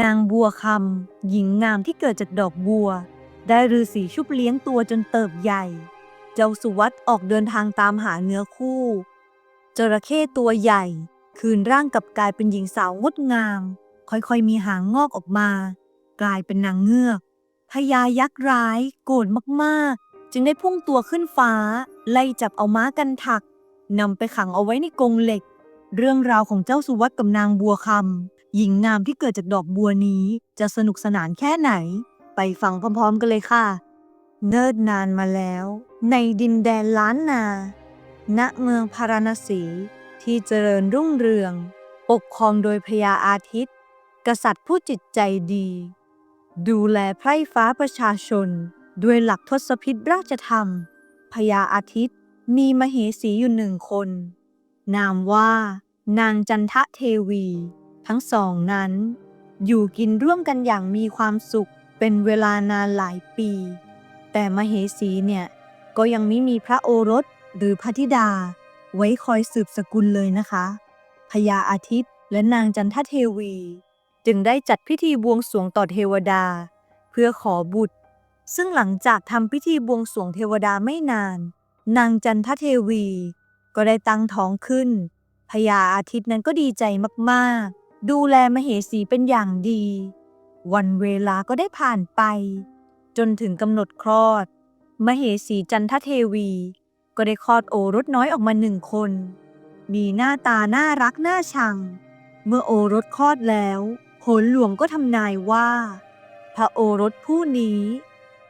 นางบัวคำหญิงงามที่เกิดจากดอกบัว ได้ฤาษีชุบเลี้ยงตัวจนเติบใหญ่ เจ้าสุวัตออกเดินทางตามหาเนื้อคู่ จระเข้ตัวใหญ่ คืนร่างกับกลายเป็นหญิงสาวงดงาม ค่อยๆมีหางงอกออกมา กลายเป็นนางเงือกพญายักษ์ร้ายโกรธมากๆ จึงได้พุ่งตัวขึ้นฟ้า ไล่จับเอาม้ากันถักนำไปขังเอาไว้ในกรงเหล็ก เรื่องราวของเจ้าสุวัตกับนางบัวคำ หญิงงามที่เกิดจากดอกบัวนี้จะสนุกสนานแค่ไหน ไปฟังพร้อมๆกันเลยค่ะ เนิ่นนานมาแล้ว ในดินแดนล้านนา ณเมืองพาราณสีที่เจริญรุ่งเรือง ปกครองโดยพญาอาทิตย์ กษัตริย์ผู้จิตใจดี ดูแลไพร่ฟ้าประชาชน ด้วยหลักทศพิธราชธรรมพญาอาทิตย์มีมเหสีอยู่หนึ่งคน นามว่านางจันทะเทวี ทั้งสองนั้น อยู่กินร่วมกันอย่างมีความสุขเป็นเวลานานหลายปี แต่มเหสีเนี่ยก็ยังไม่มีพระโอรสหรือพระธิดา ไว้คอยสืบสกุลเลยนะคะพญาอาทิตย์และนางจันทเทวี จึงได้จัดพิธีบวงสรวงต่อเทวดา เพื่อขอบุตร ซึ่งหลังจากทำพิธีบวงสรวงเทวดาไม่นาน นางจันทเทวี ก็ได้ตั้งท้องขึ้นพญาอาทิตย์นั้นก็ดีใจมากๆ ดูแลมเหสีเป็นอย่างดี วันเวลาก็ได้ผ่านไป จนถึงกำหนดคลอด มเหสีจันทเทวี ก็ได้คลอดโอรสน้อยออกมาหนึ่งคน มีหน้าตาน่ารักน่าชัง เมื่อโอรสคลอดแล้วโหนหลวงก็ทำนายว่า พระโอรสผู้นี้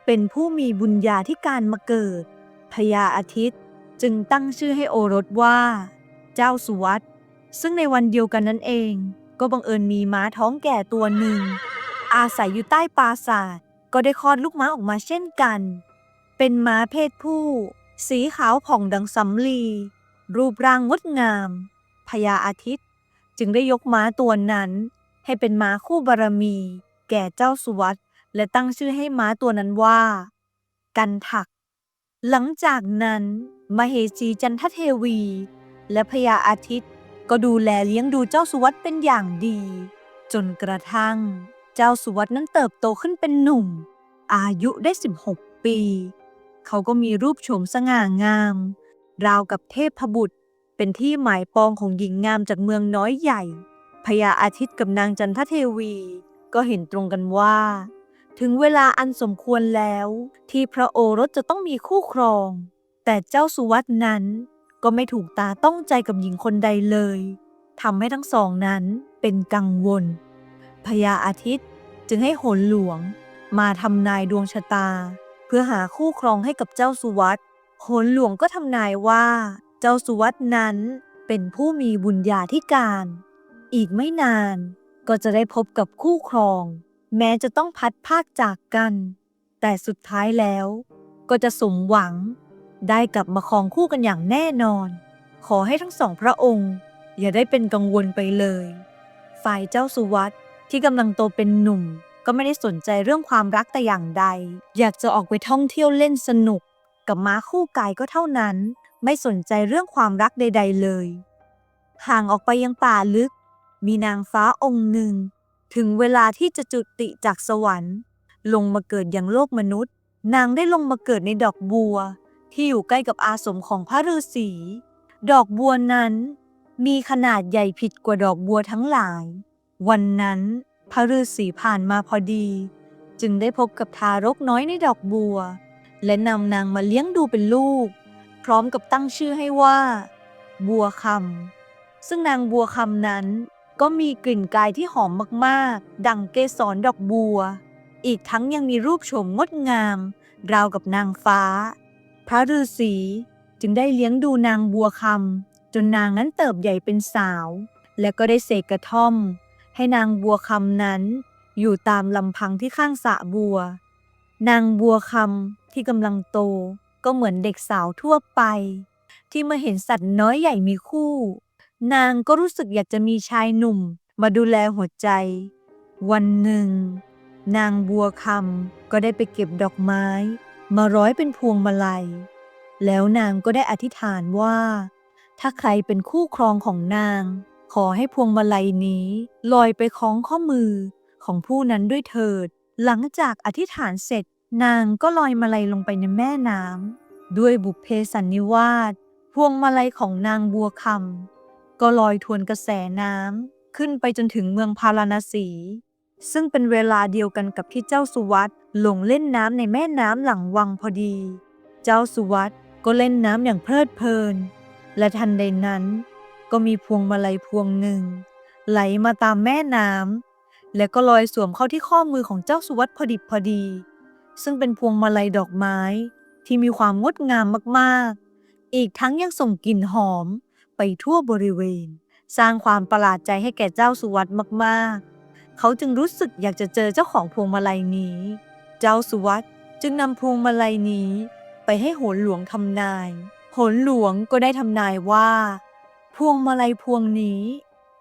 เป็นผู้มีบุญญาธิการมาเกิดพญาอาทิตย์จึงตั้งชื่อให้โอรสว่า เจ้าสุวัตซึ่งในวันเดียวกันนั้นเอง ก็บังเอิญมีม้าท้องแก่ตัวหนึ่ง อาศัยอยู่ใต้ปราสาทก็ได้คลอดลูกม้าออกมาเช่นกัน เป็นม้าเพศผู้ สีขาวผ่องดังสำลี รูปร่างงดงามพญาอาทิตย์ จึงได้ยกม้าตัวนั้น ให้เป็นม้าคู่บารมี แก่เจ้าสุวัตและตั้งชื่อให้ม้าตัวนั้นว่า กันถัก หลังจากนั้น มเหสีจันทเทวี และพญาอาทิตย์ ก็ดูแลเลี้ยงดูเจ้าสุวัตเป็นอย่างดี จนกระทั่ง เจ้าสุวัตนั้นเติบโตขึ้นเป็นหนุ่ม อายุได้ 16 ปี เขาก็มีรูปโฉมสง่างาม ราวกับเทพบุตร เป็นที่หมายปองของหญิงงามจากเมืองน้อยใหญ่พญาอาทิตย์กับนางจันทเทวี ก็เห็นตรงกันว่า ถึงเวลาอันสมควรแล้ว ที่พระโอรสจะต้องมีคู่ครอง แต่เจ้าสุวัตนั้น ก็ไม่ถูกตาต้องใจกับหญิงคนใดเลยทำให้ทั้งสองนั้นเป็นกังวลพญาอาทิตย์จึงให้โหนหลวง มาทำนายดวงชะตา เพื่อหาคู่ครองให้กับเจ้าสุวัตโหนหลวงก็ทำนายว่า เจ้าสุวัตนั้นเป็นผู้มีบุญญาธิการ อีกไม่นานก็จะได้พบกับคู่ครอง แม้จะต้องพัดภาคจากกัน แต่สุดท้ายแล้วก็จะสมหวัง ได้กลับมาครองคู่กันอย่างแน่นอน ขอให้ทั้งสองพระองค์ อย่าได้เป็นกังวลไปเลย ฝ่ายเจ้าสุวัตที่กำลังโตเป็นหนุ่ม ก็ไม่ได้สนใจเรื่องความรักแต่อย่างใด อยากจะออกไปท่องเที่ยวเล่นสนุก กับม้าคู่กายก็เท่านั้น ไม่สนใจเรื่องความรักใด ๆ เลย ห่างออกไปยังป่าลึก มีนางฟ้าองค์หนึ่ง ถึงเวลาที่จะจุติจากสวรรค์ ลงมาเกิดยังโลกมนุษย์ นางได้ลงมาเกิดในดอกบัว ที่อยู่ใกล้กับอาสมของพระฤาษี ดอกบัวนั้น มีขนาดใหญ่ผิดกว่าดอกบัวทั้งหลาย วันนั้น พระฤาษีผ่านมาพอดี จึงได้พบกับทารกน้อยในดอกบัว และนำนางมาเลี้ยงดูเป็นลูก พร้อมกับตั้งชื่อให้ว่า บัวคำซึ่งนางบัวคำนั้นก็มีกลิ่นกายที่หอมมากๆ ดังเกสรดอกบัว อีกทั้งยังมีรูปโฉมงดงาม ราวกับนางฟ้า พระฤาษีจึงได้เลี้ยงดูนางบัวคำจนนางนั้นเติบใหญ่เป็นสาว และก็ได้เสกกระท่อม ให้นางบัวคำนั้น อยู่ตามลำพังที่ข้างสระบัว นางบัวคำที่กำลังโตก็เหมือนเด็กสาวทั่วไป ที่เมื่อเห็นสัตว์น้อยใหญ่มีคู่ นางก็รู้สึกอยากจะมีชายหนุ่มมาดูแลหัวใจ วันหนึ่ง นางบัวคำก็ได้ไปเก็บดอกไม้ มาร้อยเป็นพวงมาลัย แล้วนางก็ได้อธิษฐานว่า ถ้าใครเป็นคู่ครองของนาง ขอให้พวงมาลัยนี้ลอยไปคล้องข้อมือของผู้นั้นด้วยเถิด หลังจากอธิษฐานเสร็จ นางก็ลอยมาลัยลงไปในแม่น้ำด้วยบุพเพสันนิวาสพวงมาลัยของนางบัวคำก็ลอยทวนกระแสน้ำขึ้นไปจนถึงเมืองพาราณสี ซึ่งเป็นเวลาเดียวกันกับที่เจ้าสุวัตลงเล่นน้ำในแม่น้ำหลังวังพอดี เจ้าสุวัตก็เล่นน้ำอย่างเพลิดเพลิน และทันใดนั้น ก็มีพวงมาลัยพวงหนึ่ง ไหลมาตามแม่น้ำและก็ลอยสวมเข้าที่ข้อมือของเจ้าสุวัตพอดิบพอดี ซึ่งเป็นพวงมาลัยดอกไม้ที่มีความงดงามมากๆ อีกทั้งยังส่งกลิ่นหอมไปทั่วบริเวณ สร้างความประหลาดใจให้แก่เจ้าสุวัตมากๆ เขาจึงรู้สึกอยากจะเจอเจ้าของพวงมาลัยนี้ เจ้าสุวัตจึงนำพวงมาลัยนี้ ไปให้โหนหลวงทำนาย โหนหลวงก็ได้ทำนายว่า พวงมาลัยพวงนี้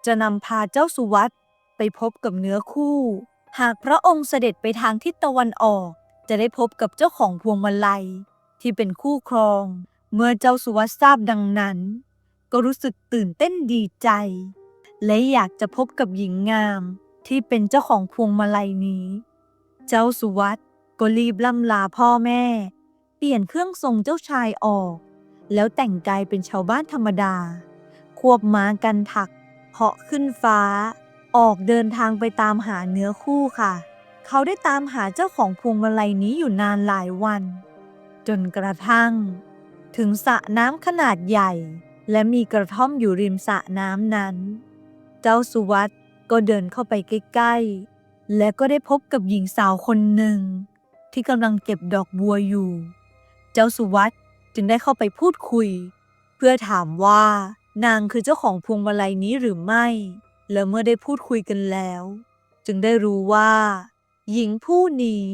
จะนำพาเจ้าสุวัตไปพบกับเนื้อคู่ หากพระองค์เสด็จไปทางทิศตะวันออก จะได้พบกับเจ้าของพวงมาลัย ที่เป็นคู่ครอง เมื่อเจ้าสุวัตทราบดังนั้น ก็รู้สึกตื่นเต้นดีใจ และอยากจะพบกับหญิงงาม ที่เป็นเจ้าของพวงมาลัยนี้ เจ้าสุวัตก็รีบล่ำลาพ่อแม่ เปลี่ยนเครื่องทรงเจ้าชายออก แล้วแต่งกายเป็นชาวบ้านธรรมดา ควบม้ากันถักเหาะขึ้นฟ้า ออกเดินทางไปตามหาเนื้อคู่ค่ะ เขาได้ตามหาเจ้าของพวงมาลัยนี้อยู่นานหลายวัน จนกระทั่ง ถึงสระน้ำขนาดใหญ่ และมีกระท่อมอยู่ริมสระน้ำนั้น เจ้าสุวัต ก็เดินเข้าไปใกล้ๆ และก็ได้พบกับหญิงสาวคนหนึ่ง ที่กำลังเก็บดอกบัวอยู่ เจ้าสุวัตจึงได้เข้าไปพูดคุย เพื่อถามว่านางคือเจ้าของพวงมาลัยนี้หรือไม่ และเมื่อได้พูดคุยกันแล้ว จึงได้รู้ว่า หญิงผู้นี้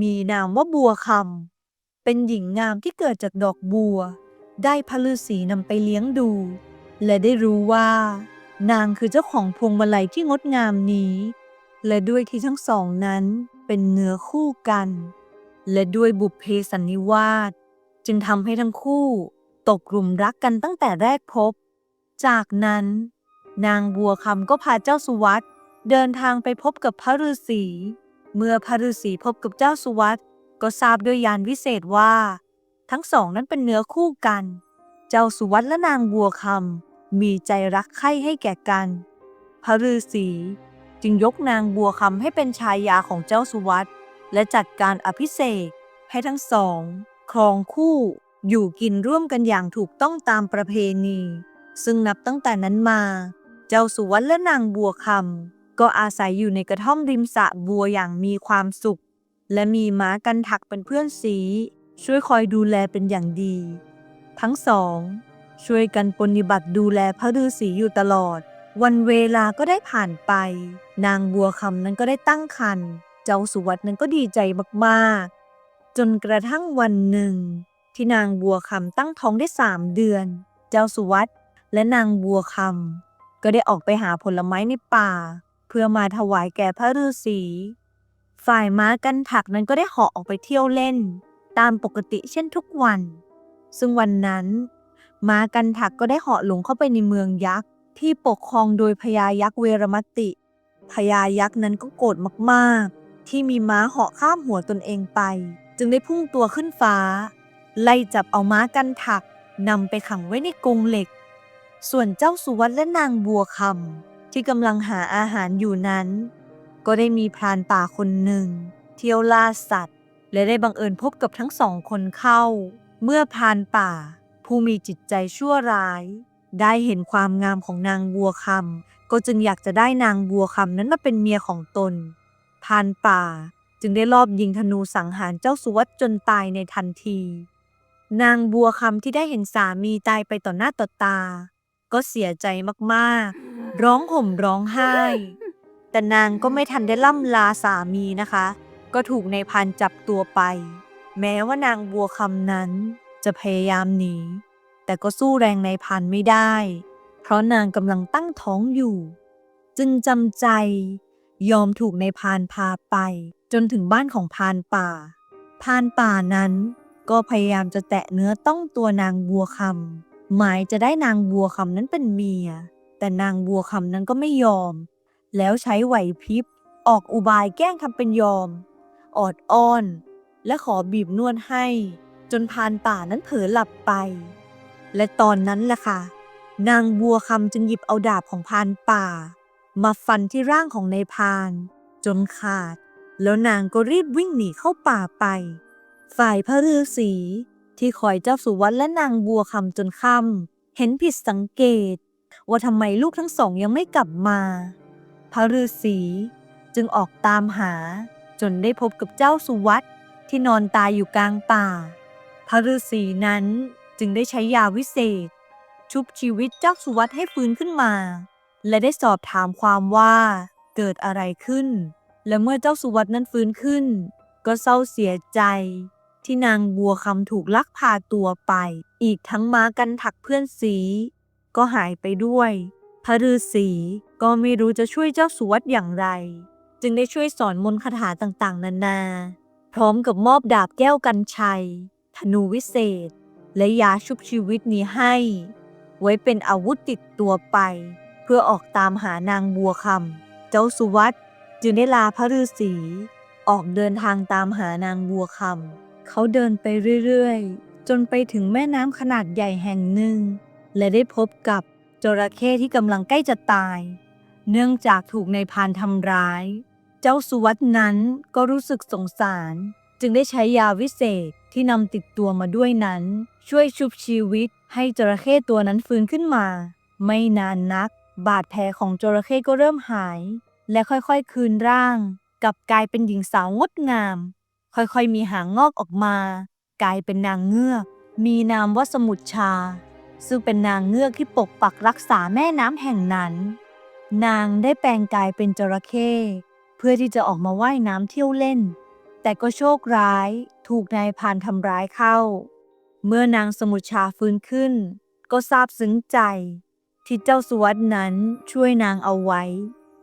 มีนามว่าบัวคำเป็นหญิงงามที่เกิดจากดอกบัว ได้พระฤาษีนำไปเลี้ยงดู และได้รู้ว่า นางคือเจ้าของพวงมาลัยที่งดงามนี้ และด้วยที่ทั้งสองนั้นเป็นเนื้อคู่กัน และด้วยบุพเพสันนิวาสจึงทำให้ทั้งคู่ตกกลุ่มรักกันตั้งแต่แรกพบ จากนั้น นางบัวคำก็พาเจ้าสุวัตเดินทางไปพบกับพระฤาษีเมื่อพระฤาษีพบกับเจ้าสุวัตก็ทราบด้วยยานวิเศษว่า ทั้งสองนั้นเป็นเนื้อคู่กัน เจ้าสุวัตและนางบัวคำ มีใจรักใคร่ให้แก่กัน พระฤาษีจึงยกนางบัวคำให้เป็นชายาของเจ้าสุวัตและจัดการอภิเษกให้ทั้งสอง ครองคู่อยู่กินร่วมกันอย่างถูกต้องตามประเพณี ซึ่งนับตั้งแต่นั้นมา เจ้าสุวัตและนางบัวคำก็อาศัยอยู่ในกระท่อมริมสระบัวอย่างมีความสุข และมีม้ากันถักเป็นเพื่อนสี ช่วยคอยดูแลเป็นอย่างดี ทั้งสอง ช่วยกันปฏิบัติดูแลพระฤาษีอยู่ตลอด วันเวลาก็ได้ผ่านไป นางบัวคำนั้นก็ได้ตั้งครรภ์เจ้าสุวัตนั้นก็ดีใจมากๆ จนกระทั่งวันหนึ่ง ที่นางบัวคำตั้งท้องได้สามเดือน เจ้าสุวัตและนางบัวคำก็ได้ออกไปหาผลไม้ในป่า เพื่อมาถวายแก่พระฤาษีฝ่ายม้ากันถักนั้นก็ได้เหาะออกไปเที่ยวเล่น ตามปกติเช่นทุกวัน ซึ่งวันนั้น มากันถักก็ได้เหาะหลงเข้าไปในเมืองยักษ์ที่ปกครองโดยพญายักษ์เวรมติ พญายักษ์นั้นก็โกรธมากๆ ที่มีม้าเหาะข้ามหัวตนเองไป จึงได้พุ่งตัวขึ้นฟ้า ไล่จับเอาม้ากันถักนำไปขังไว้ในกรงเหล็ก ส่วนเจ้าสุวัตและนางบัวคำที่กำลังหาอาหารอยู่นั้น ก็ได้มีพรานป่าคนหนึ่ง เที่ยวล่าสัตว์ และได้บังเอิญพบกับทั้งสองคนเข้า เมื่อพรานป่า ผู้มีจิตใจชั่วร้าย ได้เห็นความงามของนางบัวคำก็จึงอยากจะได้นางบัวคำนั้นมาเป็นเมียของตนพานป่าจึงได้ลอบยิงธนูสังหารเจ้าสุวัตจนตายในทันที นางบัวคำที่ได้เห็นสามีตายไปต่อหน้าต่อตา ก็เสียใจมากๆ ร้องห่มร้องไห้ แต่นางก็ไม่ทันได้ล่ำลาสามีนะคะ ก็ถูกในายพันจับตัวไป แม้ว่านางบัวคำนั้น จะพยายามหนี แต่ก็สู้แรงในายพันไม่ได้ เพราะนางกำลังตั้งท้องอยู่ จึงจำใจ ยอมถูกในายพานพาไป จนถึงบ้านของพานป่า พานป่านั้นก็พยายามจะแตะเนื้อต้องตัวนางบัวคำหมายจะได้นางบัวคำนั้นเป็นเมีย แต่นางบัวคำนั้นก็ไม่ยอม แล้วใช้ไหวพริบ ออกอุบายแกล้งทำเป็นยอม ออดอ้อน และขอบีบนวดให้ จนพานป่านั้นเผลอหลับไป และตอนนั้นแหละค่ะ นางบัวคำจึงหยิบเอาดาบของพานป่า มาฟันที่ร่างของนายพาน จนขาด แล้วนางก็รีบวิ่งหนีเข้าป่าไป ฝ่ายพระฤาษีที่คอยเจ้าสุวัตและนางบัวคำจนค่ำเห็นผิดสังเกต ว่าทำไมลูกทั้งสองยังไม่กลับมา พระฤาษีจึงออกตามหาจนได้พบกับเจ้าสุวัตที่นอนตายอยู่กลางป่า พระฤาษีนั้นจึงได้ใช้ยาวิเศษ ชุบชีวิตเจ้าสุวัตให้ฟื้นขึ้นมา และได้สอบถามความว่าเกิดอะไรขึ้น และเมื่อเจ้าสุวัตนั้นฟื้นขึ้น ก็เศร้าเสียใจ ที่นางบัวคำถูกลักพาตัวไป อีกทั้งม้ากันถักเพื่อนสี ก็หายไปด้วยพระฤาษีก็ไม่รู้จะช่วยเจ้าสุวัตอย่างไร จึงได้ช่วยสอนมนต์คาถาต่างๆ นานา พร้อมกับมอบดาบแก้วกันชัย ธนูวิเศษ และยาชุบชีวิตนี้ให้ ไว้เป็นอาวุธติดตัวไป เพื่อออกตามหานางบัวคำเจ้าสุวัตจึงได้ลาพระฤาษีออกเดินทางตามหานางบัวคำเขาเดินไปเรื่อยๆ จนไปถึงแม่น้ำขนาดใหญ่แห่งหนึ่ง และได้พบกับจระเข้ที่กำลังใกล้จะตาย เนื่องจากถูกในพานทำร้าย เจ้าสุวัตนั้นก็รู้สึกสงสาร จึงได้ใช้ยาวิเศษ ที่นำติดตัวมาด้วยนั้น ช่วยชุบชีวิตให้จระเข้ตัวนั้นฟื้นขึ้นมา ไม่นานนัก บาดแผลของจระเข้ก็เริ่มหาย และค่อยๆคืนร่างกลับกลายเป็นหญิงสาวงดงาม ค่อยๆมีหางงอกออกมา กลายเป็นนางเงือก มีนามว่าสมุทชา ซึ่งเป็นนางเงือกที่ปกปักรักษาแม่น้ำแห่งนั้น นางได้แปลงกายเป็นจระเข้เพื่อที่จะออกมาว่ายน้ำเที่ยวเล่น แต่ก็โชคร้ายถูกนายพานทำร้ายเข้า เมื่อนางสมุทรชาฟื้นขึ้น ก็ซาบซึ้งใจ ที่เจ้าสุวัตนั้นช่วยนางเอาไว้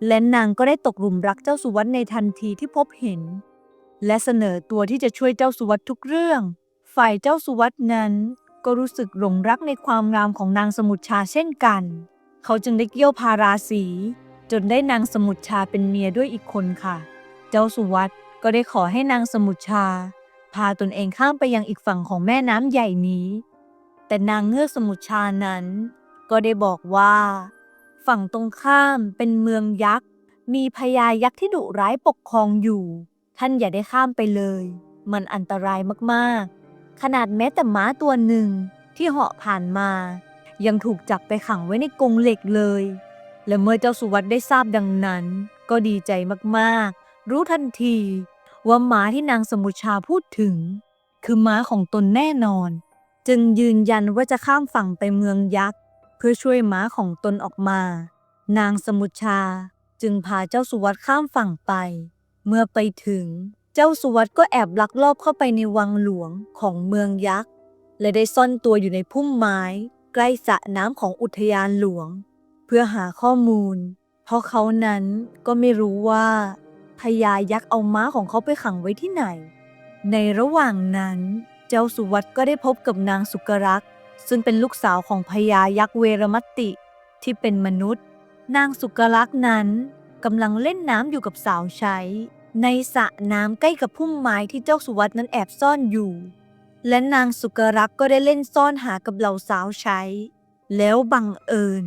และนางก็ได้ตกหลุมรักเจ้าสุวัตในทันทีที่พบเห็น และเสนอตัวที่จะช่วยเจ้าสุวัตทุกเรื่อง ฝ่ายเจ้าสุวัตนั้นก็รู้สึกหลงรักในความงามของนางสมุทรชาเช่นกัน เขาจึงได้เกี่ยวพาราสี จนได้นางสมุทรชาเป็นเมียด้วยอีกคนค่ะ เจ้าสุวัต ก็ได้ขอให้นางสมุชา พาตนเองข้ามไปยังอีกฝั่งของแม่น้ำใหญ่นี้ แต่นางเงือกสมุชานั้น ก็ได้บอกว่า ฝั่งตรงข้ามเป็นเมืองยักษ์ มีพญายักษ์ที่ดุร้ายปกครองอยู่ ท่านอย่าได้ข้ามไปเลย มันอันตรายมากๆ ขนาดแม้แต่ม้าตัวหนึ่งที่เหาะผ่านมา ยังถูกจับไปขังไว้ในกรงเหล็กเลย และเมื่อเจ้าสุวัตได้ทราบดังนั้น ก็ดีใจมากๆ รู้ทันที ว่าม้าที่นางสมุชาพูดถึง คือม้าของตนแน่นอน จึงยืนยันว่าจะข้ามฝั่งไปเมืองยักษ์ เพื่อช่วยม้าของตนออกมา นางสมุชาจึงพาเจ้าสุวัตข้ามฝั่งไป เมื่อไปถึง เจ้าสุวัตก็แอบลักลอบเข้าไปในวังหลวงของเมืองยักษ์ และได้ซ่อนตัวอยู่ในพุ่มไม้ ใกล้สระน้ำของอุทยานหลวง เพื่อหาข้อมูล เพราะเขานั้นก็ไม่รู้ว่า พญายักษ์เอาม้าของเขาไปขังไว้ที่ไหน ในระหว่างนั้น เจ้าสุวัตก็ได้พบกับนางสุกรัก ซึ่งเป็นลูกสาวของพญายักษ์เวรมัตติที่เป็นมนุษย์ นางสุกรักนั้นกำลังเล่นน้ำอยู่กับสาวใช้ ในสระน้ำใกล้กับพุ่มไม้ที่เจ้าสุวัตนั้นแอบซ่อนอยู่ และนางสุกรักก็ได้เล่นซ่อนหากับเหล่าสาวใช้ แล้วบังเอิญ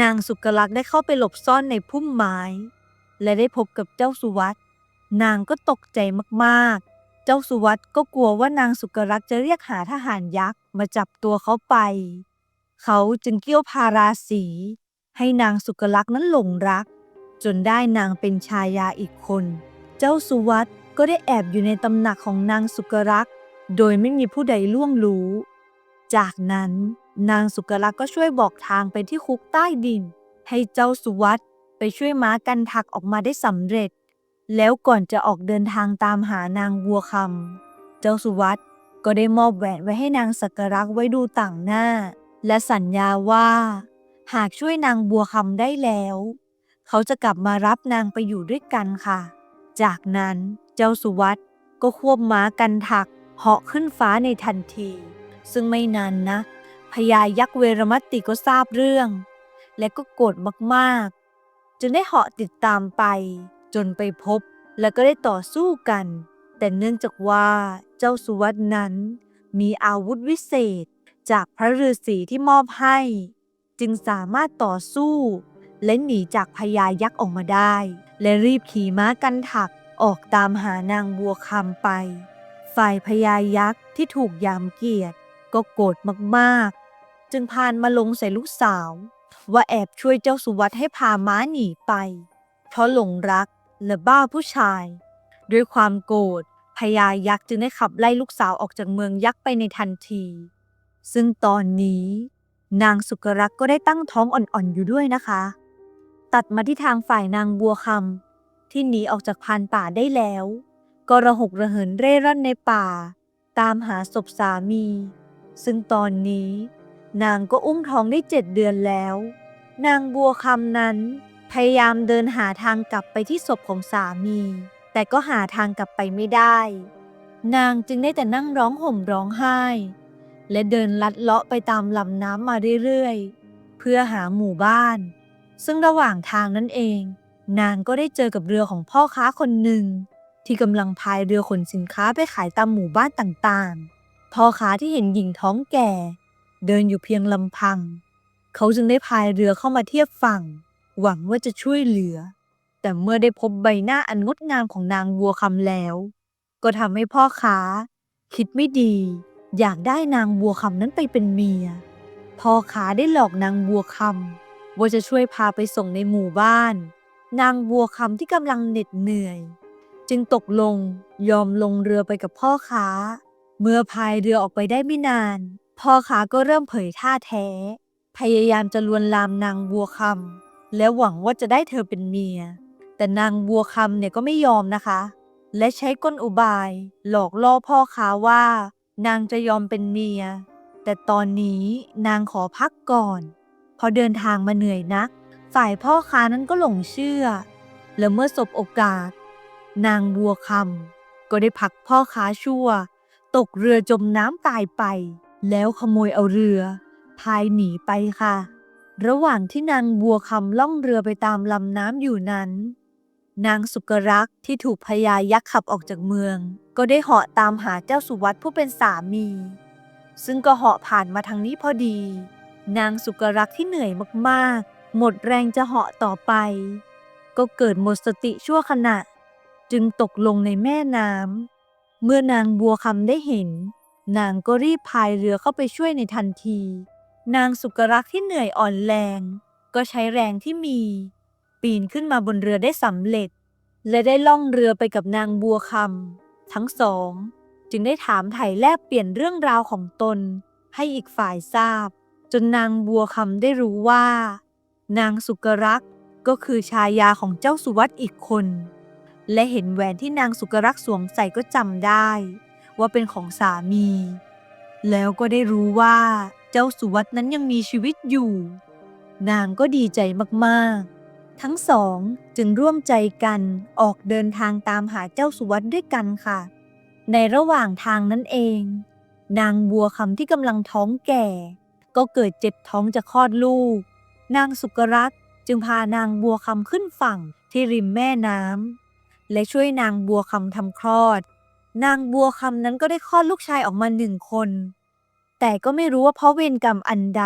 นางสุกรักได้เข้าไปหลบซ่อนในพุ่มไม้ และได้พบกับเจ้าสุวัตนางก็ตกใจมากๆ เจ้าสุวัตก็กลัวว่านางสุกรักจะเรียกหาทหารยักษ์มาจับตัวเขาไป เขาจึงเกี่ยวพาราสี ให้นางสุกลักนั้นหลงรัก จนได้นางเป็นชายาอีกคน เจ้าสุวัตก็ได้แอบอยู่ในตำหนักของนางสุกรัก โดยไม่มีผู้ใดล่วงรู้ จากนั้นนางสุกลักก็ช่วยบอกทางไปที่คุกใต้ดิน ให้เจ้าสุวัต ไปช่วยม้ากันทักออกมาได้สำเร็จ แล้วก่อนจะออกเดินทางตามหานางบัวคำเจ้าสุวัตก็ได้มอบแหวนไว้ให้นางสักรักไว้ดูต่างหน้า และสัญญาว่า หากช่วยนางบัวคำได้แล้ว เขาจะกลับมารับนางไปอยู่ด้วยกันค่ะ จากนั้นเจ้าสุวัตก็ควบม้ากันถักเหาะขึ้นฟ้าในทันที ซึ่งไม่นานนะพญายักษ์เวรมัตติก็ทราบเรื่อง และก็โกรธมากๆ จึงได้เหาะติดตามไป จนไปพบและก็ได้ต่อสู้กัน แต่เนื่องจากว่าเจ้าสุวัตนั้น มีอาวุธวิเศษ จากพระฤาษีที่มอบให้ จึงสามารถต่อสู้ และหนีจากพญายักษ์ออกมาได้ และรีบขี่ม้ากันถักออกตามหานางบัวคำไป ฝ่ายพญายักษ์ที่ถูกยามเกียรติก็โกรธมากๆ จึงพานมาลงใส่ลูกสาว ว่าแอบช่วยเจ้าสุวัตให้พาม้าหนีไป เพราะหลงรักและบ้าผู้ชาย ด้วยความโกรธพญายักษ์จึงได้ขับไล่ลูกสาวออกจากเมืองยักษ์ไปในทันที ซึ่งตอนนี้ นางสุกรักก็ได้ตั้งท้องอ่อนๆอยู่ด้วยนะคะ ตัดมาที่ทางฝ่ายนางบัวคำที่หนีออกจากพานป่าได้แล้ว ก็ระหกระเหินเร่ร่อนในป่า ตามหาศพสามี ซึ่งตอนนี้ นางก็อุ้มท้องได้เจ็ดเดือนแล้ว นางบัวคำนั้น พยายามเดินหาทางกลับไปที่ศพของสามี แต่ก็หาทางกลับไปไม่ได้ นางจึงได้แต่นั่งร้องห่มร้องไห้ และเดินลัดเลาะไปตามลำน้ำมาเรื่อยๆ เพื่อหาหมู่บ้าน ซึ่งระหว่างทางนั่นเอง นางก็ได้เจอกับเรือของพ่อค้าคนหนึ่ง ที่กำลังพายเรือขนสินค้าไปขายตามหมู่บ้านต่างๆ พ่อค้าที่เห็นหญิงท้องแก่ เดินอยู่เพียงลำพัง เขาจึงได้พายเรือเข้ามาเทียบฝั่ง หวังว่าจะช่วยเหลือ แต่เมื่อได้พบใบหน้าอันงดงามของนางบัวคำแล้ว ก็ทำให้พ่อค้า คิดไม่ดี อยากได้นางบัวคำนั้นไปเป็นเมีย พ่อค้าได้หลอกนางบัวคำว่าจะช่วยพาไปส่งในหมู่บ้าน นางบัวคำที่กำลังเหน็ดเหนื่อย จึงตกลงยอมลงเรือไปกับพ่อค้า เมื่อพายเรือออกไปได้ไม่นาน พ่อค้าก็เริ่มเผยท่าแท้ พยายามจะลวนลามนางบัวคำและหวังว่าจะได้เธอเป็นเมีย แต่นางบัวคำเนี่ยก็ไม่ยอมนะคะ และใช้กลอุบาย หลอกล่อพ่อค้าว่า นางจะยอมเป็นเมีย แต่ตอนนี้นางขอพักก่อน พอเดินทางมาเหนื่อยนัก ฝ่ายพ่อค้านั้นก็หลงเชื่อ และเมื่อสบโอกาส นางบัวคำก็ได้ผลักพ่อค้าชั่ว ตกเรือจมน้ำตายไป แล้วขโมยเอาเรือ พายหนีไปค่ะ ระหว่างที่นางบัวคำล่องเรือไปตามลำน้ำอยู่นั้น นางสุกรักษ์ที่ถูกพญายักษ์ขับออกจากเมือง ก็ได้เหาะตามหาเจ้าสุวัตผู้เป็นสามี ซึ่งก็เหาะผ่านมาทางนี้พอดี นางสุกรักษ์ที่เหนื่อยมากๆ หมดแรงจะเหาะต่อไป ก็เกิดหมดสติชั่วขณะ จึงตกลงในแม่น้ำเมื่อนางบัวคำได้เห็น นางก็รีบพายเรือเข้าไปช่วยในทันที นางสุกรักที่เหนื่อยอ่อนแรง ก็ใช้แรงที่มี ปีนขึ้นมาบนเรือได้สำเร็จ และได้ล่องเรือไปกับนางบัวคำทั้งสอง จึงได้ถามไถ่แลกเปลี่ยนเรื่องราวของตน ให้อีกฝ่ายทราบ จนนางบัวคำได้รู้ว่า นางสุกรักก็คือชายาของเจ้าสุวัตอีกคน และเห็นแหวนที่นางสุกรักสวมใส่ก็จำได้ ว่าเป็นของสามี แล้วก็ได้รู้ว่าเจ้าสุวัตนั้นยังมีชีวิตอยู่ นางก็ดีใจมากๆ ทั้งสองจึงร่วมใจกันออกเดินทางตามหาเจ้าสุวัตด้วยกันค่ะ ในระหว่างทางนั้นเอง นางบัวคำที่กำลังท้องแก่ ก็เกิดเจ็บท้องจะคลอดลูก นางสุกรักจึงพานางบัวคำขึ้นฝั่งที่ริมแม่น้ำและช่วยนางบัวคำทำคลอด นางบัวคำนั้นก็ได้คลอดลูกชายออกมาหนึ่งคน แต่ก็ไม่รู้ว่าเพราะเวรกรรมอันใด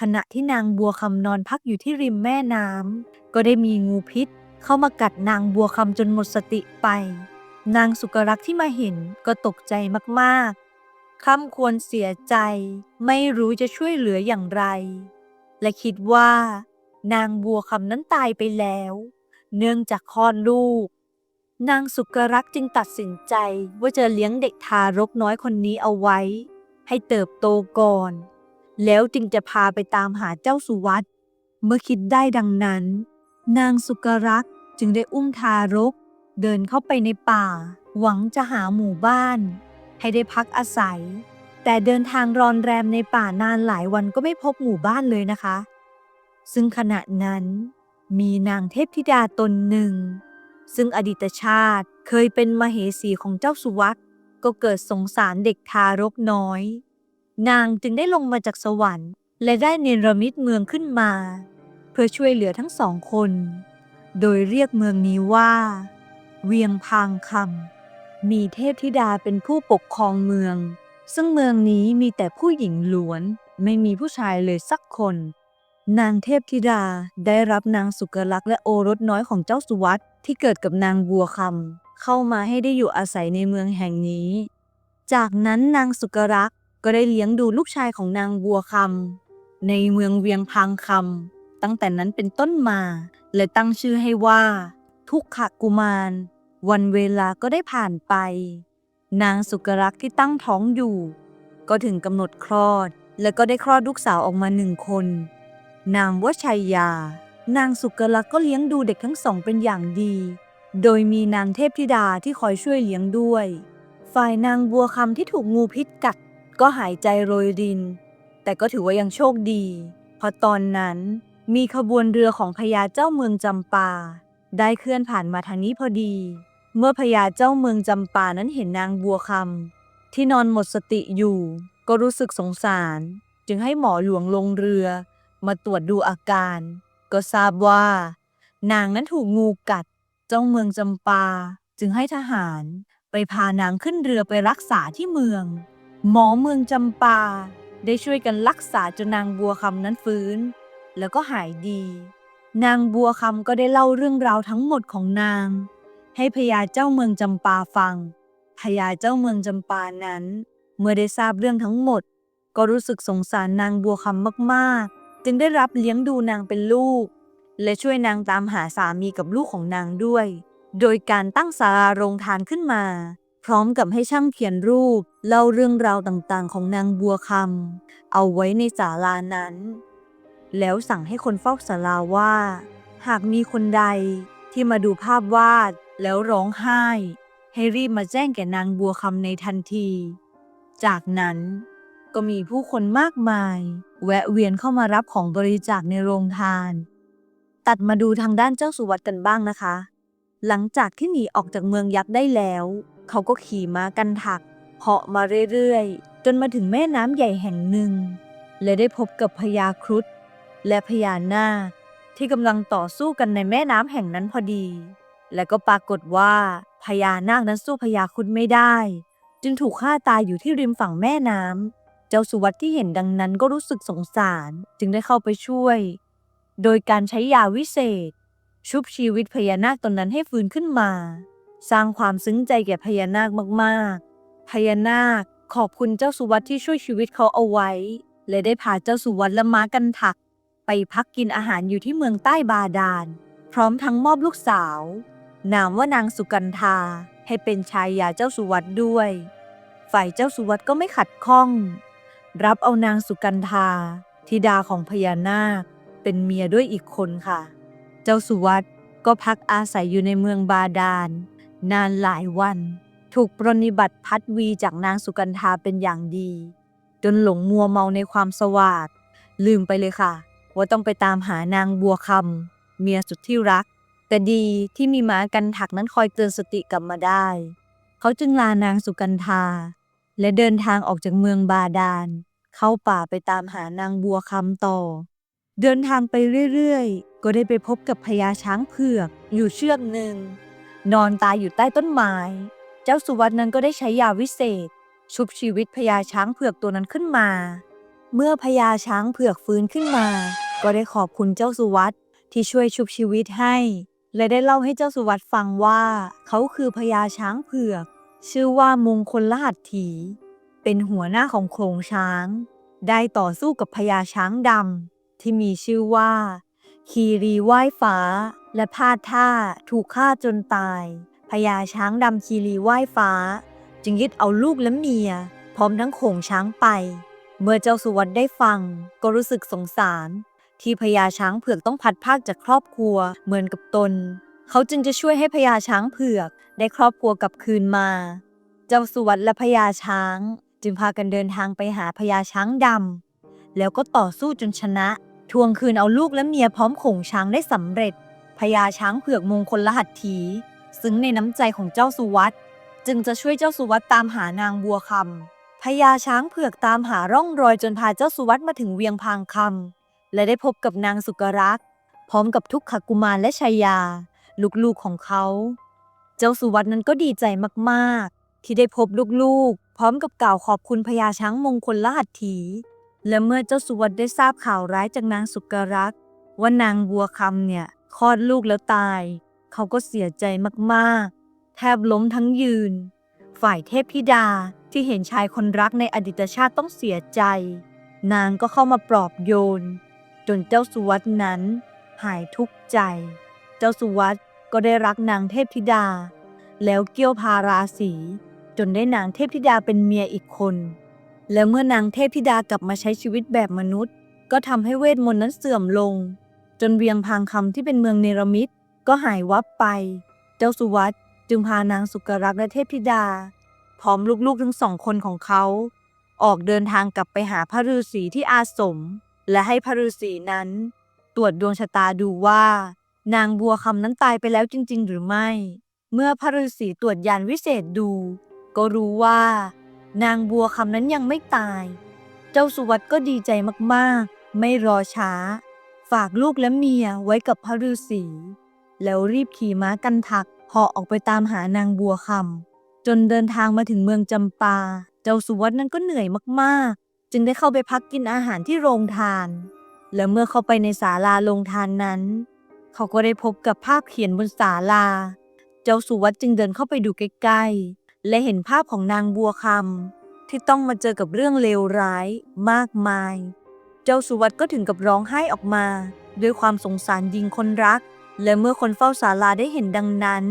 ขณะที่นางบัวคำนอนพักอยู่ที่ริมแม่น้ำก็ได้มีงูพิษ เข้ามากัดนางบัวคำจนหมดสติไป นางสุกรักษ์ที่มาเห็นก็ตกใจมากๆค่ำควรเสียใจ ไม่รู้จะช่วยเหลืออย่างไร และคิดว่า นางบัวคำนั้นตายไปแล้ว เนื่องจากคลอดลูก นางสุกรักจึงตัดสินใจว่าจะเลี้ยงเด็กทารกน้อยคนนี้เอาไว้ ให้เติบโตก่อน แล้วจึงจะพาไปตามหาเจ้าสุวัตเมื่อคิดได้ดังนั้น นางสุกรักจึงได้อุ้มทารก เดินเข้าไปในป่า หวังจะหาหมู่บ้าน ให้ได้พักอาศัย แต่เดินทางรอนแรมในป่านานหลายวันก็ไม่พบหมู่บ้านเลยนะคะ ซึ่งขณะนั้นมีนางเทพธิดาตนหนึ่ง ซึ่งอดีตชาติเคยเป็นมเหสีของเจ้าสุวัตก็เกิดสงสารเด็กทารกน้อย นางจึงได้ลงมาจากสวรรค์ และได้เนรมิตเมืองขึ้นมา เพื่อช่วยเหลือทั้งสองคน โดยเรียกเมืองนี้ว่า เวียงพางคำมีเทพธิดาเป็นผู้ปกครองเมือง ซึ่งเมืองนี้มีแต่ผู้หญิงล้วน ไม่มีผู้ชายเลยสักคน นางเทพธิดาได้รับนางสุกลักษณ์และโอรสน้อยของเจ้าสุวัตที่เกิดกับนางบัวคำเข้ามาให้ได้อยู่อาศัยในเมืองแห่งนี้ จากนั้นนางสุกรักษ์ก็ได้เลี้ยงดูลูกชายของนางบัวคำในเมืองเวียงพังคำตั้งแต่นั้นเป็นต้นมาและตั้งชื่อให้ว่า ทุกขกุมาร วันเวลาก็ได้ผ่านไป นางสุกรักษ์ที่ตั้งท้องอยู่ ก็ถึงกำหนดคลอด และก็ได้คลอดลูกสาวออกมาหนึ่งคน นามวชัยยา นางสุกลักษ์ก็เลี้ยงดูเด็กทั้งสองเป็นอย่างดี โดยมีนางเทพธิดาที่คอยช่วยเลี้ยงด้วย ฝ่ายนางบัวคำที่ถูกงูพิษกัด ก็หายใจโรยริน แต่ก็ถือว่ายังโชคดี เพราะตอนนั้นมีขบวนเรือของพญาเจ้าเมืองจำปา ได้เคลื่อนผ่านมาทางนี้พอดี เมื่อพญาเจ้าเมืองจำปานั้นเห็นนางบัวคำที่นอนหมดสติอยู่ ก็รู้สึกสงสาร จึงให้หมอหลวงลงเรือ มาตรวจดูอาการ ก็ทราบว่า นางนั้นถูกงูกัด เจ้าเมืองจำปา จึงให้ทหารไปพานางขึ้นเรือไปรักษาที่เมือง หมอเมืองจำปา ได้ช่วยกันรักษาจนนางบัวคำนั้นฟื้น แล้วก็หายดี นางบัวคำก็ได้เล่าเรื่องราวทั้งหมดของนาง ให้พญาเจ้าเมืองจำปาฟังพญาเจ้าเมืองจำปานั้น เมื่อได้ทราบเรื่องทั้งหมด ก็รู้สึกสงสารนางบัวคำมาก ๆ จึงได้รับเลี้ยงดูนางเป็นลูก และช่วยนางตามหาสามีกับลูกของนางด้วย โดยการตั้งศาลาโรงทานขึ้นมา พร้อมกับให้ช่างเขียนรูปเล่าเรื่องราวต่างๆ ของนางบัวคำเอาไว้ในศาลานั้น แล้วสั่งให้คนเฝ้าศาลาว่า หากมีคนใดที่มาดูภาพวาดแล้วร้องไห้ ให้รีบมาแจ้งแก่นางบัวคำในทันที จากนั้นก็มีผู้คนมากมาย แวะเวียนเข้ามารับของบริจาคในโรงทาน ตัดมาดูทางด้านเจ้าสุวัตกันบ้างนะคะ หลังจากที่หนีออกจากเมืองยักษ์ได้แล้ว เขาก็ขี่ม้ากันถักเหาะมาเรื่อยๆ จนมาถึงแม่น้ำใหญ่แห่งหนึ่ง และได้พบกับพญาครุฑและพญานาคที่กำลังต่อสู้กันในแม่น้ำแห่งนั้นพอดี และก็ปรากฏว่าพญานาคนั้นสู้พญาครุฑไม่ได้ จึงถูกฆ่าตายอยู่ที่ริมฝั่งแม่น้ำ เจ้าสุวัตที่เห็นดังนั้นก็รู้สึกสงสารจึงได้เข้าไปช่วย โดยการใช้ยาวิเศษ ชุบชีวิตพญานาคตนนั้นให้ฟื้นขึ้นมา สร้างความซึ้งใจแก่พญานาคมากๆ พญานาคขอบคุณเจ้าสุวัตที่ช่วยชีวิตเขาเอาไว้ และได้พาเจ้าสุวัตและม้ากันถัก ไปพักกินอาหารอยู่ที่เมืองใต้บาดาล พร้อมทั้งมอบลูกสาว นามว่านางสุกันธาให้เป็นชายาเจ้าสุวัตด้วย ฝ่ายเจ้าสุวัตก็ไม่ขัดข้อง รับเอานางสุกันธาธิดาของพญานาคเป็นเมียด้วยอีกคนค่ะ เจ้าสุวัตก็พักอาศัยอยู่ในเมืองบาดาล นานหลายวัน ถูกปรนนิบัติพัดวีจากนางสุกันธาเป็นอย่างดี จนหลงมัวเมาในความสวาดลืมไปเลยค่ะ ว่าต้องไปตามหานางบัวคำเมียสุดที่รัก แต่ดีที่มีม้ากันถักนั้นคอยเตือนสติกลับมาได้ เขาจึงลานางสุกันธา และเดินทางออกจากเมืองบาดาล เข้าป่าไปตามหานางบัวคำต่อ เดินทางไปเรื่อยๆ ก็ได้ไปพบกับพญาช้างเผือกอยู่เชือกหนึ่ง นอนตายอยู่ใต้ต้นไม้ เจ้าสุวัตนั้นก็ได้ใช้ยาวิเศษ ชุบชีวิตพญาช้างเผือกตัวนั้นขึ้นมา เมื่อพญาช้างเผือกฟื้นขึ้นมา ก็ได้ขอบคุณเจ้าสุวัตที่ช่วยชุบชีวิตให้ และได้เล่าให้เจ้าสุวัตฟังว่า เขาคือพญาช้างเผือก ชื่อว่ามงคลลหัตถี เป็นหัวหน้าของโขลงช้าง ได้ต่อสู้กับพญาช้างดำที่มีชื่อว่า คีรีไหว้ฟ้า และพลาดท่าถูกฆ่าจนตายพญาช้างดำคีรีไหว้ฟ้า จึงยึดเอาลูกและเมีย พร้อมทั้งโขลงช้างไป เมื่อเจ้าสุวัตได้ฟัง ก็รู้สึกสงสาร ที่พญาช้างเผือกต้องพัดพรากจากครอบครัวเหมือนกับตน เขาจึงจะช่วยให้พญาช้างเผือกได้ครอบครัวกลับคืนมา เจ้าสุวัตและพญาช้าง จึงพากันเดินทางไปหาพญาช้างดำแล้วก็ต่อสู้จนชนะ ทวงคืนเอาลูกและเมียพร้อมขงช้างได้สำเร็จพญาช้างเผือกมงคลรหัตถีซึ้งในน้ำใจของเจ้าสุวัตจึงจะช่วยเจ้าสุวัตตามหานางบัวคำพญาช้างเผือกตามหาร่องรอยจนพาเจ้าสุวัตมาถึงเวียงพางคำและได้พบกับนางสุกรักษ์พร้อมกับทุกขกุมารและชายา ลูกๆของเขา เจ้าสุวัตนั้นก็ดีใจมากๆ ที่ได้พบลูกๆ พร้อมกับกล่าวขอบคุณพญาช้างมงคลละหัตถี และเมื่อเจ้าสุวัตได้ทราบข่าวร้ายจากนางสุกรัก ว่านางบัวคำเนี่ยคลอดลูกแล้วตาย เขาก็เสียใจมากๆ แทบล้มทั้งยืน ฝ่ายเทพธิดาที่เห็นชายคนรักในอดีตชาติต้องเสียใจ นางก็เข้ามาปลอบโยน จนเจ้าสุวัตนั้นหายทุกข์ใจ เจ้าสุวัต ก็ได้รักนางเทพธิดา แล้วเกี่ยวพาราสี จนได้นางเทพธิดาเป็นเมียอีกคน และเมื่อนางเทพธิดากลับมาใช้ชีวิตแบบมนุษย์ ก็ทำให้เวทมนต์นั้นเสื่อมลง จนเวียงพางคำที่เป็นเมืองเนรมิตก็หายวับไป เจ้าสุวัตจึงพานางสุกรักและเทพธิดา พร้อมลูกๆทั้งสองคนของเขา ออกเดินทางกลับไปหาพระฤาษีที่อาสม และให้พระฤาษีนั้น ตรวจดวงชะตาดูว่า นางบัวคำนั้นตายไปแล้วจริง ๆ หรือไม่ เมื่อพระฤาษีตรวจยานวิเศษดู ก็รู้ว่า นางบัวคำนั้นยังไม่ตาย เจ้าสุวัตก็ดีใจมากๆ ไม่รอช้า ฝากลูกและเมียไว้กับพระฤาษีแล้วรีบขี่ม้ากันทักเหาะออกไปตามหานางบัวคำจนเดินทางมาถึงเมืองจำปา เจ้าสุวัตนั้นก็เหนื่อยมากๆ จึงได้เข้าไปพักกินอาหารที่โรงทาน และเมื่อเข้าไปในศาลาโรงทานนั้น เขาก็ได้พบกับภาพเขียนบนศาลา เจ้าสุวัตจึงเดินเข้าไปดูใกล้ๆ และเห็นภาพของนางบัวคำที่ต้องมาเจอกับเรื่องเลวร้ายมากมาย เจ้าสุวัตก็ถึงกับร้องไห้ออกมา ด้วยความสงสารยิงคนรัก และเมื่อคนเฝ้าศาลาได้เห็นดังนั้น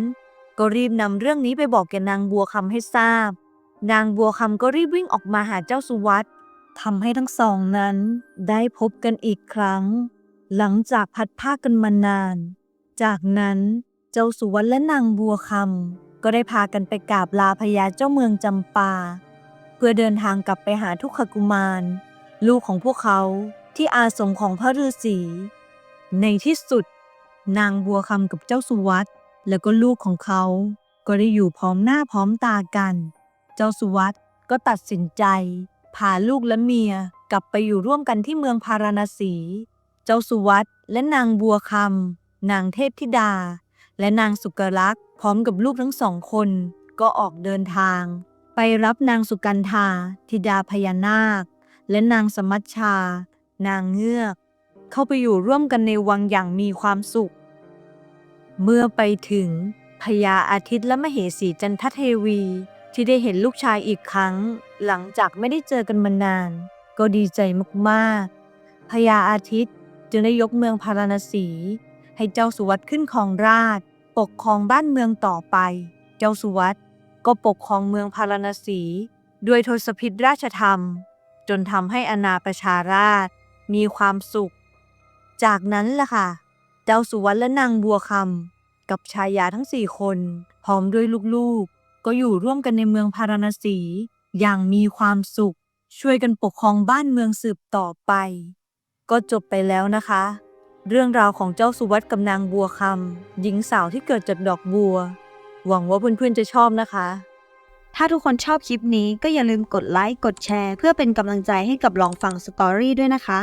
ก็รีบนำเรื่องนี้ไปบอกแกนางบัวคำให้ทราบ นางบัวคำก็รีบวิ่งออกมาหาเจ้าสุวัตทำให้ทั้งสองนั้นได้พบกันอีกครั้ง หลังจากพัดภากันมานาน จากนั้นเจ้าสุวัตและนางบัวคำก็ได้พากันไปกราบลาพญาเจ้าเมืองจำปา เพื่อเดินทางกลับไปหาทุกขกุมาร ลูกของพวกเขาที่อาสมของพระฤาษีในที่สุด นางบัวคำกับเจ้าสุวัตแล้วก็ลูกของเขา ก็ได้อยู่พร้อมหน้าพร้อมตากัน เจ้าสุวัตก็ตัดสินใจพาลูกและเมียกลับไปอยู่ร่วมกันที่เมืองพาราณสี เจ้าสุวัตและนางบัวคำนางเทพธิดา และนางสุกรักษ์พร้อมกับลูกทั้งสองคนก็ออกเดินทาง ไปรับนางสุกันธาธิดาพญานาค และนางสมัชชา นางเงือก เข้าไปอยู่ร่วมกันในวังอย่างมีความสุข เมื่อไปถึงพญาอาทิตย์และมเหสีจันทเทวี ที่ได้เห็นลูกชายอีกครั้ง หลังจากไม่ได้เจอกันมานาน ก็ดีใจมากๆพญาอาทิตย์ จึงได้ยกเมืองพาราณสี ให้เจ้าสุวัตขึ้นครองราช ปกครองบ้านเมืองต่อไป เจ้าสุวัตก็ปกครองเมืองพาราณสี ด้วยทศพิธราชธรรม จนทำให้อาณาประชาราชมีความสุข จากนั้นล่ะค่ะ เจ้าสุวัตและนางบัวคำกับชายาทั้งสี่คนพร้อมด้วยลูกๆ ก็อยู่ร่วมกันในเมืองพาราณสี อย่างมีความสุข ช่วยกันปกครองบ้านเมืองสืบต่อไป ก็จบไปแล้วนะคะ เรื่องราวของเจ้าสุวัตกับนางบัวคำหญิงสาวที่เกิดจากดอกบัว หวังว่าเพื่อนๆจะชอบนะคะ ถ้าทุกคนชอบคลิปนี้ก็อย่าลืมกดไลค์กดแชร์ เพื่อเป็นกำลังใจให้กับลองฟังสตอรี่ด้วยนะคะ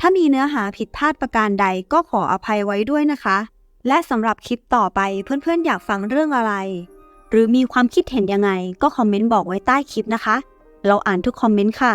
ถ้ามีเนื้อหาผิดพลาดประการใดก็ขออภัยไว้ด้วยนะคะ และสำหรับคลิปต่อไปเพื่อนๆอยากฟังเรื่องอะไร หรือมีความคิดเห็นยังไง ก็คอมเมนต์บอกไว้ใต้คลิปนะคะ เราอ่านทุกคอมเมนต์ค่ะ